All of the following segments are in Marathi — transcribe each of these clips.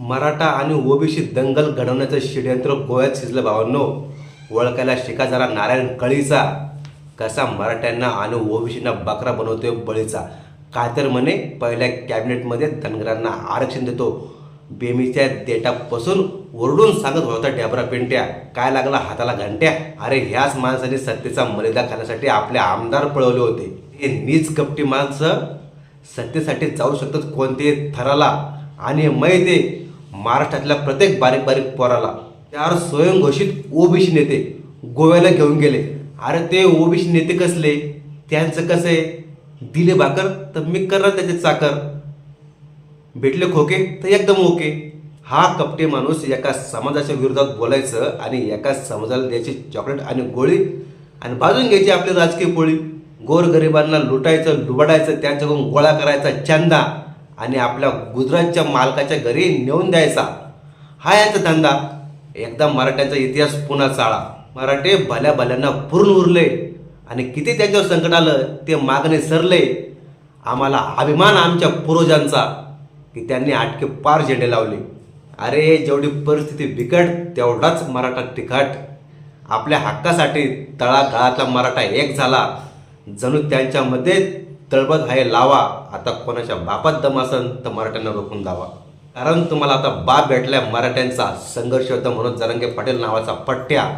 मराठा आणि ओबीसी दंगल घडवण्याचं षडयंत्र गोव्यात शिजलं भावांनो. ओळखायला शिका जरा नारायण कळीचा. कसा मराठ्यांना आणि ओबीसींना बकरा बनवतोय बळीचा. काय तर म्हणे पहिल्या कॅबिनेटमध्ये धनगरांना आरक्षण देतो. बेमीच्या देटापासून ओरडून सांगत होता डॅबरा पेंट्या. काय लागला हाताला घंट्या? अरे ह्याच माणसाने सत्तेचा मर्यादा खाण्यासाठी आपले आमदार पळवले होते. हे नीच कपटी माणसं सत्तेसाठी जाऊ शकतात कोणत्याही थराला. आणि मै महाराष्ट्रातल्या प्रत्येक बारीक बारीक पोराला चार स्वयंघोषित ओबीसी नेते गोव्याला घेऊन गेले. अरे ते ओबीसी नेते कसले? त्यांचं कसं आहे? दिले भाकर तर मी करणार त्याचे चाकर भेटले खोके तर एकदम ओके. हा कपटे माणूस एका समाजाच्या विरोधात बोलायचं आणि एका समाजाला द्यायची चॉकलेट आणि गोळी आणि बाजून घ्यायची आपली राजकीय पोळी. गोरगरिबांना लुटायचं लुबाडायचं त्यांच्याकडून गोळा करायचा चंदा आणि आपल्या गुजरातच्या मालकाच्या घरी नेऊन द्यायचा. हा यांचा धंदा. एकदा मराठ्यांचा इतिहास पुन्हा चाळा. मराठे भल्या भल्यांना पूर्ण उरले. आणि किती त्यांच्यावर संकट आलं ते मागणे सरले. आम्हाला अभिमान आमच्या पूर्वजांचा की त्यांनी आटके पार झेंडे लावले. अरे जेवढी परिस्थिती बिकट तेवढाच मराठा तिखट. आपल्या हक्कासाठी तळागाळातला मराठा एक झाला. जणू त्यांच्यामध्ये तळबद आहे लावा. आता कोणाच्या बापात दम असन तर मराठ्यांना रोखून दावा. कारण तुम्हाला आता बाप भेटलाय मराठ्यांचा. संघर्ष होता म्हणून जरंगे पटेल नावाचा पट्ट्या.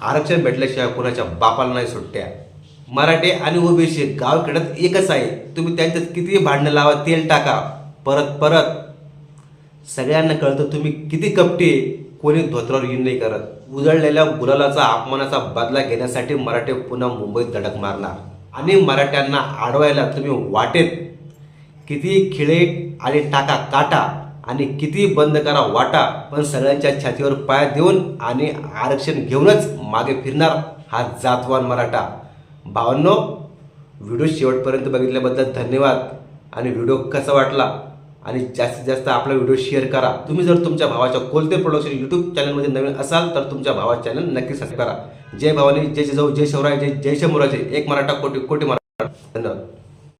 आरक्षण भेटल्याशिवाय कोणाच्या बापाला नाही सुट्ट्या. मराठे आणि ओबीसी गावखेड्यात एकच आहे. तुम्ही त्यांच्यात किती भांडणं लावा तेल टाका. परत परत. सगळ्यांना कळतं तुम्ही किती कपटी. कोणी धोत्रावर येऊन नाही करत. उजळलेल्या गुलालाचा अपमानाचा बदला घेण्यासाठी मराठे पुन्हा मुंबईत धडक मारणार. आणि मराठ्यांना आडवायला तुम्ही वाटेत. किती खिळे आणि टाका काटा आणि किती बंद करा वाटा पण सगळ्यांच्या छातीवर पाय देऊन आणि आरक्षण घेऊनच मागे फिरणार हा जातवान मराठा. भावांनो व्हिडिओ शेवटपर्यंत बघितल्याबद्दल धन्यवाद. आणि व्हिडिओ कसा वाटला? आणि जास्तीत जास्त आपला व्हिडिओ शेअर करा. तुम्ही जर तुमच्या भावाच्या कोलते प्रोडक्शन यूट्यूब चॅनलमध्ये नवीन असाल तर तुमच्या भावा चॅनल नक्की सबस्क्राईब करा. जय भवानी जय जिजाऊ जय शिवराय जय जय शंभुराजे एक मराठा कोटी कोटी मराठा. धन्यवाद.